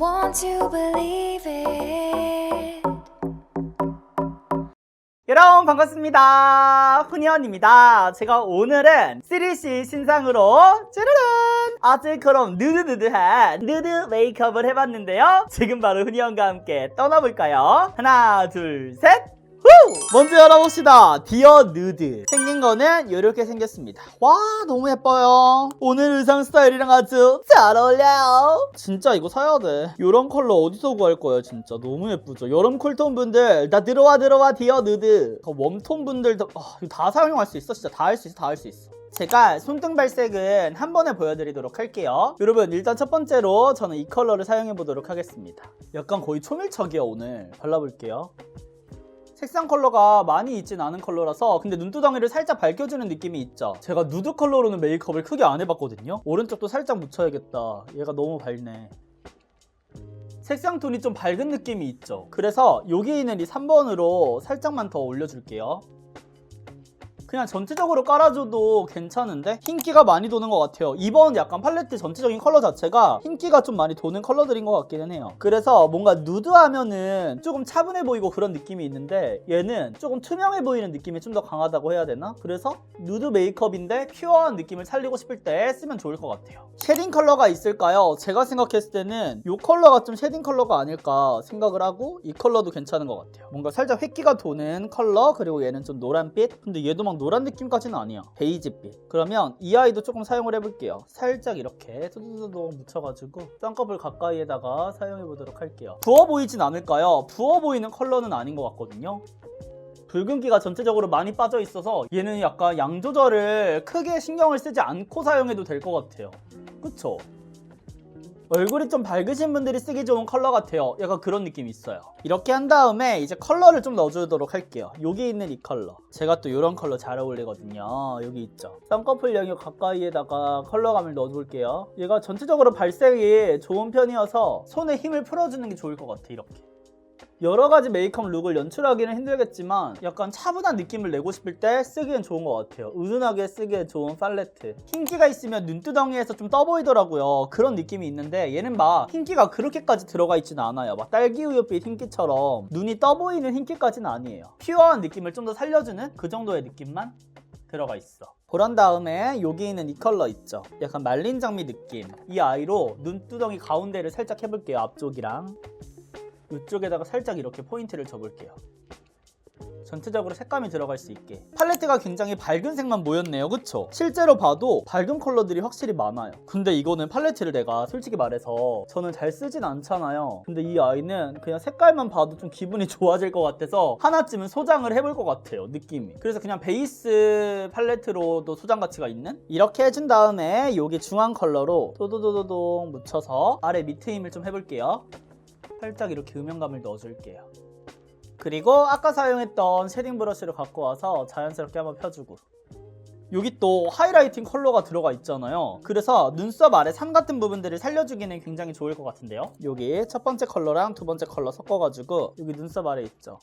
want to believe it. 여러분 반갑습니다. 훈이언입니다. 제가 오늘은 3C 신상으로 짜르란 아직처럼 느드느드한 느드 메이크업을 해봤는데요. 지금 바로 훈이언과 함께 떠나볼까요? 하나 둘셋 후! 먼저 열어봅시다. 디어 누드. 생긴 거는 이렇게 생겼습니다. 와, 너무 예뻐요. 오늘 의상 스타일이랑 아주 잘 어울려요. 진짜 이거 사야 돼. 이런 컬러 어디서 구할 거예요, 진짜. 너무 예쁘죠. 여름 쿨톤 분들, 다 들어와, 들어와, 디어 누드. 그 웜톤 분들도, 아, 다 사용할 수 있어. 진짜 다 할 수 있어, 다 할 수 있어. 제가 손등 발색은 한 번에 보여드리도록 할게요. 여러분 일단 첫 번째로 저는 이 컬러를 사용해 보도록 하겠습니다. 약간 거의 초밀착이야 오늘. 발라볼게요. 색상 컬러가 많이 있진 않은 컬러라서 근데 눈두덩이를 살짝 밝혀주는 느낌이 있죠. 제가 누드 컬러로는 메이크업을 크게 안 해봤거든요. 오른쪽도 살짝 묻혀야겠다. 얘가 너무 밝네. 색상 톤이 좀 밝은 느낌이 있죠. 그래서 여기 있는 이 3번으로 살짝만 더 올려줄게요 그냥 전체적으로 깔아줘도 괜찮은데 흰기가 많이 도는 것 같아요. 이번 약간 팔레트 전체적인 컬러 자체가 흰기가 좀 많이 도는 컬러들인 것 같기는 해요. 그래서 뭔가 누드하면은 조금 차분해 보이고 그런 느낌이 있는데 얘는 조금 투명해 보이는 느낌이 좀 더 강하다고 해야 되나? 그래서 누드 메이크업인데 퓨어한 느낌을 살리고 싶을 때 쓰면 좋을 것 같아요. 쉐딩 컬러가 있을까요? 제가 생각했을 때는 이 컬러가 좀 쉐딩 컬러가 아닐까 생각을 하고 이 컬러도 괜찮은 것 같아요. 뭔가 살짝 획기가 도는 컬러 그리고 얘는 좀 노란빛? 근데 얘도 막 노란 느낌까지는 아니야. 베이지빛. 그러면 이 아이도 조금 사용을 해볼게요. 살짝 이렇게 두두두두 묻혀가지고 쌍꺼풀 가까이에다가 사용해 보도록 할게요. 부어 보이진 않을까요? 부어 보이는 컬러는 아닌 것 같거든요. 붉은기가 전체적으로 많이 빠져 있어서 얘는 약간 양 조절을 크게 신경을 쓰지 않고 사용해도 될 것 같아요. 그쵸? 얼굴이 좀 밝으신 분들이 쓰기 좋은 컬러 같아요. 약간 그런 느낌이 있어요. 이렇게 한 다음에 이제 컬러를 좀 넣어주도록 할게요. 여기 있는 이 컬러. 제가 또 이런 컬러 잘 어울리거든요. 여기 있죠. 쌍꺼풀 영역 가까이에다가 컬러감을 넣어줄게요. 얘가 전체적으로 발색이 좋은 편이어서 손에 힘을 풀어주는 게 좋을 것 같아. 이렇게. 여러 가지 메이크업 룩을 연출하기는 힘들겠지만 약간 차분한 느낌을 내고 싶을 때 쓰기엔 좋은 것 같아요. 은은하게 쓰기에 좋은 팔레트. 흰기가 있으면 눈두덩이에서 좀 떠 보이더라고요. 그런 느낌이 있는데 얘는 막 흰기가 그렇게까지 들어가 있지는 않아요. 막 딸기 우유빛 흰기처럼 눈이 떠 보이는 흰기까지는 아니에요. 퓨어한 느낌을 좀 더 살려주는 그 정도의 느낌만 들어가 있어. 그런 다음에 여기 있는 이 컬러 있죠? 약간 말린 장미 느낌. 이 아이로 눈두덩이 가운데를 살짝 해볼게요. 앞쪽이랑. 이쪽에다가 살짝 이렇게 포인트를 줘볼게요. 전체적으로 색감이 들어갈 수 있게. 팔레트가 굉장히 밝은 색만 모였네요. 그쵸? 실제로 봐도 밝은 컬러들이 확실히 많아요. 근데 이거는 팔레트를 내가 솔직히 말해서 저는 잘 쓰진 않잖아요. 근데 이 아이는 그냥 색깔만 봐도 좀 기분이 좋아질 것 같아서 하나쯤은 소장을 해볼 것 같아요. 느낌이. 그래서 그냥 베이스 팔레트로도 소장 가치가 있는? 이렇게 해준 다음에 여기 중앙 컬러로 도도도도동 묻혀서 아래 밑에 힘을 좀 해볼게요 살짝 이렇게 음영감을 넣어줄게요. 그리고 아까 사용했던 쉐딩 브러쉬를 갖고 와서 자연스럽게 한번 펴주고 여기 또 하이라이팅 컬러가 들어가 있잖아요. 그래서 눈썹 아래 산 같은 부분들을 살려주기는 굉장히 좋을 것 같은데요. 여기 첫 번째 컬러랑 두 번째 컬러 섞어가지고 여기 눈썹 아래 있죠.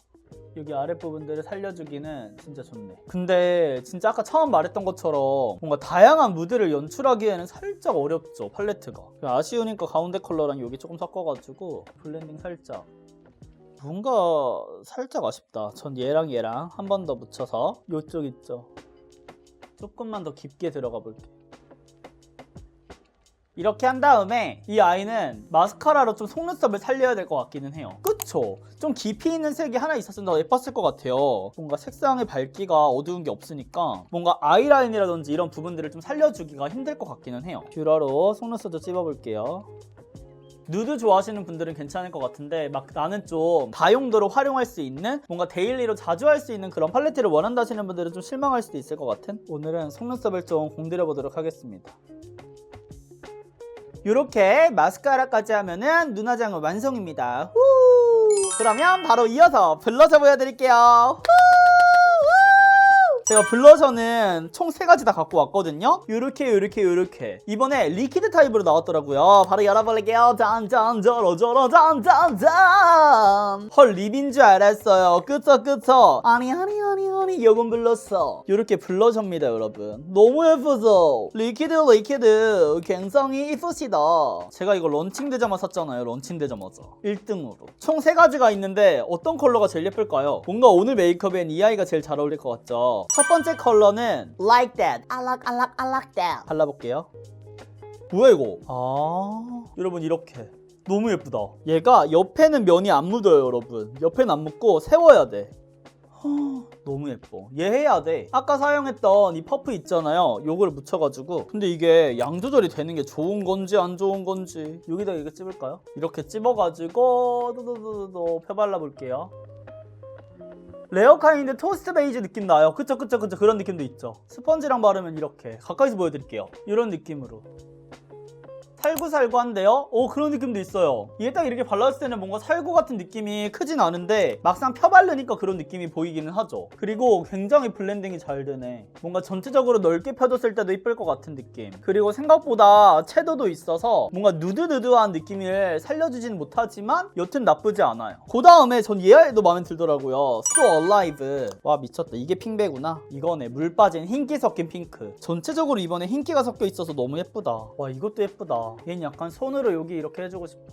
여기 아랫부분들을 살려주기는 진짜 좋네. 근데 진짜 아까 처음 말했던 것처럼 뭔가 다양한 무드를 연출하기에는 살짝 어렵죠, 팔레트가. 아쉬우니까 가운데 컬러랑 여기 조금 섞어가지고 블렌딩 살짝. 뭔가 살짝 아쉽다. 전 얘랑 얘랑 한 번 더 묻혀서 이쪽 있죠. 조금만 더 깊게 들어가 볼게. 이렇게 한 다음에 이 아이는 마스카라로 좀 속눈썹을 살려야 될 것 같기는 해요. 그쵸? 좀 깊이 있는 색이 하나 있었으면 더 예뻤을 것 같아요. 뭔가 색상의 밝기가 어두운 게 없으니까 뭔가 아이라인이라든지 이런 부분들을 좀 살려주기가 힘들 것 같기는 해요. 뷰러로 속눈썹도 찝어볼게요. 누드 좋아하시는 분들은 괜찮을 것 같은데 막 나는 좀 다용도로 활용할 수 있는 뭔가 데일리로 자주 할 수 있는 그런 팔레트를 원한다 하시는 분들은 좀 실망할 수도 있을 것 같은 오늘은 속눈썹을 좀 공들여 보도록 하겠습니다. 이렇게 마스카라까지 하면은 눈화장은 완성입니다. 후! 그러면 바로 이어서 블러셔 보여드릴게요. 후! 후! 제가 블러셔는 총 세 가지 다 갖고 왔거든요. 요렇게 요렇게 요렇게 이번에 리퀴드 타입으로 나왔더라고요. 바로 열어볼게요. 짠짠 저러저러 짠짠짠 헐 립인 줄 알았어요. 그쵸 그쵸 아니 아니 아니 천천히 여금 불렀어 이렇게 불러줍니다 여러분 너무 예쁘죠 리퀴드 리퀴드 굉장히 이쁘시다 제가 이거 런칭되자마자 샀잖아요 런칭되자마자 1등으로 총 세 가지가 있는데 어떤 컬러가 제일 예쁠까요? 뭔가 오늘 메이크업엔 이 아이가 제일 잘 어울릴 것 같죠 첫 번째 컬러는 Like That. I like I like I like that. 발라볼게요. 뭐야 이거? 아. 여러분 이렇게. 너무 예쁘다. 얘가 옆에는 면이 안 묻어요 여러분. 옆에는 안 묻고 세워야 돼. 허, 너무 예뻐. 얘 해야 돼. 아까 사용했던 이 퍼프 있잖아요. 요거를 묻혀가지고. 근데 이게 양 조절이 되는 게 좋은 건지 안 좋은 건지. 여기다 이거 찝을까요? 이렇게 찝어가지고 도도도도 펴발라 볼게요 레어카인데 토스트 베이지 느낌 나요. 그쵸 그쵸 그쵸. 그런 느낌도 있죠. 스펀지랑 바르면 이렇게 가까이서 보여드릴게요. 이런 느낌으로 살구살구한데요? 오 그런 느낌도 있어요. 이게 딱 이렇게 발랐을 때는 뭔가 살구 같은 느낌이 크진 않은데 막상 펴바르니까 그런 느낌이 보이기는 하죠. 그리고 굉장히 블렌딩이 잘 되네. 뭔가 전체적으로 넓게 펴줬을 때도 이쁠 것 같은 느낌. 그리고 생각보다 채도도 있어서 뭔가 누드누드한 느낌을 살려주진 못하지만 여튼 나쁘지 않아요. 그 다음에 전 얘도 마음에 들더라고요. So Alive. 와 미쳤다. 이게 핑배구나. 이거네. 물 빠진 흰기 섞인 핑크. 전체적으로 이번에 흰기가 섞여 있어서 너무 예쁘다. 와 이것도 예쁘다 얘는 약간 손으로 여기 이렇게 해주고 싶어.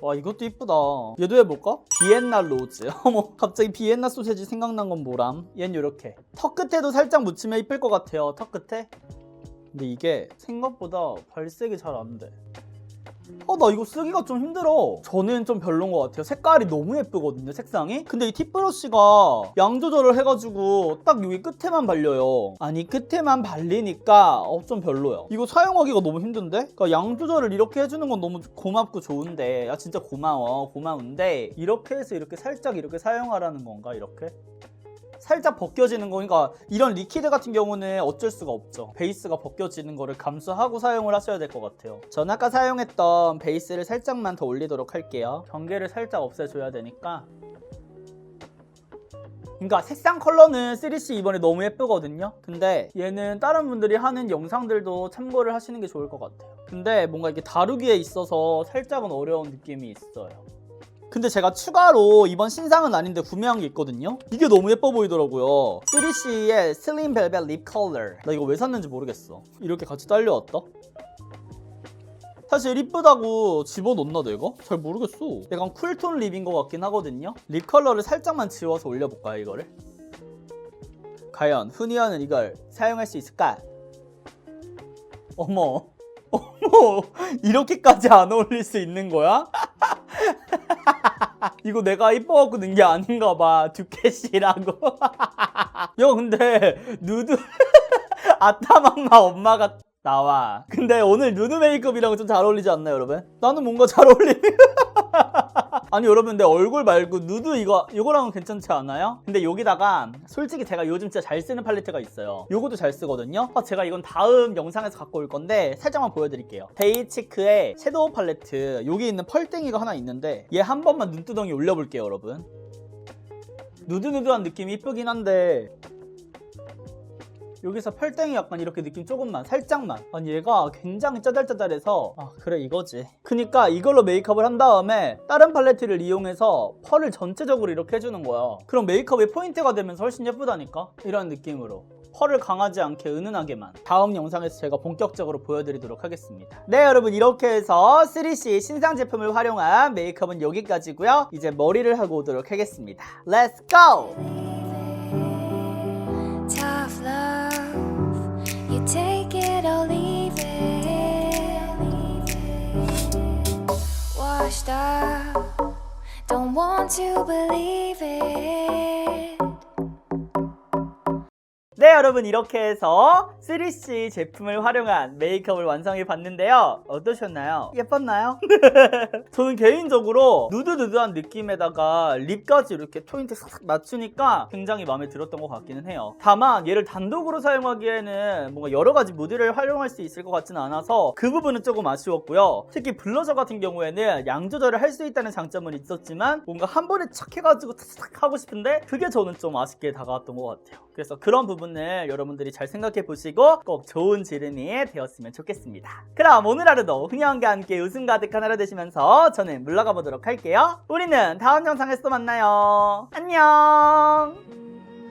와 이것도 이쁘다. 얘도 해볼까? 비엔나 로즈. 어머 갑자기 비엔나 소세지 생각난 건 뭐람? 얘는 이렇게. 턱 끝에도 살짝 묻히면 이쁠 것 같아요 턱 끝에. 근데 이게 생각보다 발색이 잘 안돼 어, 나 이거 쓰기가 좀 힘들어. 저는 좀 별론 것 같아요. 색깔이 너무 예쁘거든요, 색상이. 근데 이 팁브러쉬가 양 조절을 해가지고 딱 여기 끝에만 발려요. 아니, 끝에만 발리니까 어, 좀 별로요. 이거 사용하기가 너무 힘든데? 그러니까 양 조절을 이렇게 해주는 건 너무 고맙고 좋은데, 야, 진짜 고마워. 고마운데, 이렇게 해서 이렇게 살짝 이렇게 사용하라는 건가, 이렇게? 살짝 벗겨지는 거니까 이런 리퀴드 같은 경우는 어쩔 수가 없죠. 베이스가 벗겨지는 거를 감수하고 사용을 하셔야 될 것 같아요. 전 아까 사용했던 베이스를 살짝만 더 올리도록 할게요. 경계를 살짝 없애줘야 되니까. 그러니까 색상 컬러는 3C 이번에 너무 예쁘거든요. 근데 얘는 다른 분들이 하는 영상들도 참고를 하시는 게 좋을 것 같아요. 근데 뭔가 이게 다루기에 있어서 살짝은 어려운 느낌이 있어요. 근데 제가 추가로 이번 신상은 아닌데 구매한 게 있거든요. 이게 너무 예뻐 보이더라고요. 3CE의 슬림 벨벳 립 컬러. 나 이거 왜 샀는지 모르겠어. 이렇게 같이 딸려왔다. 사실 이쁘다고 집어넣나 내가? 잘 모르겠어. 약간 쿨톤 립인 것 같긴 하거든요. 립 컬러를 살짝만 지워서 올려볼까요 이거를? 과연 후니어는 이걸 사용할 수 있을까? 어머, 어머, 이렇게까지 안 어울릴 수 있는 거야? 이거 내가 이뻐갖고 넣은 게 아닌가 봐. 두켓이라고. 야, 근데, 누드, 아타맘마 엄마가 나와. 근데 오늘 누드 메이크업이랑 좀 잘 어울리지 않나요, 여러분? 나는 뭔가 잘 어울리네. 아니 여러분 내 얼굴 말고 누드 이거 이거랑은 괜찮지 않아요? 근데 여기다가 솔직히 제가 요즘 진짜 잘 쓰는 팔레트가 있어요. 요것도 잘 쓰거든요? 아, 제가 이건 다음 영상에서 갖고 올 건데 살짝만 보여드릴게요. 데이치크의 섀도우 팔레트. 여기 있는 펄땡이가 하나 있는데 얘 한 번만 눈두덩이 올려볼게요 여러분. 누드누드한 느낌이 이쁘긴 한데 여기서 펄땡이 약간 이렇게 느낌 조금만 살짝만. 아니 얘가 굉장히 짜잘짜잘해서 아 그래 이거지. 그니까 이걸로 메이크업을 한 다음에 다른 팔레트를 이용해서 펄을 전체적으로 이렇게 해주는 거야. 그럼 메이크업의 포인트가 되면서 훨씬 예쁘다니까? 이런 느낌으로. 펄을 강하지 않게 은은하게만. 다음 영상에서 제가 본격적으로 보여드리도록 하겠습니다. 네 여러분 이렇게 해서 3C 신상 제품을 활용한 메이크업은 여기까지고요. 이제 머리를 하고 오도록 하겠습니다! Tough 네 여러분 이렇게 해서 3C 제품을 활용한 메이크업을 완성해 봤는데요 어떠셨나요? 예뻤나요? 저는 개인적으로 누드누드한 느낌에다가 립까지 이렇게 포인트 싹 맞추니까 굉장히 마음에 들었던 것 같기는 해요 다만 얘를 단독으로 사용하기에는 뭔가 여러 가지 무드를 활용할 수 있을 것 같지는 않아서 그 부분은 조금 아쉬웠고요 특히 블러셔 같은 경우에는 양 조절을 할 수 있다는 장점은 있었지만 뭔가 한 번에 착 해가지고 탁 하고 싶은데 그게 저는 좀 아쉽게 다가왔던 것 같아요 그래서 그런 부분을 여러분들이 잘 생각해 보시 고 꼭 좋은 지름이 되었으면 좋겠습니다. 그럼 오늘 하루도 흥영과 함께 웃음 가득한 하루 되시면서 저는 물러가 보도록 할게요. 우리는 다음 영상에서 또 만나요. 안녕!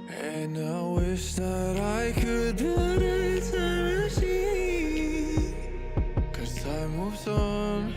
And I wish that I could time machine. Cause time moves on,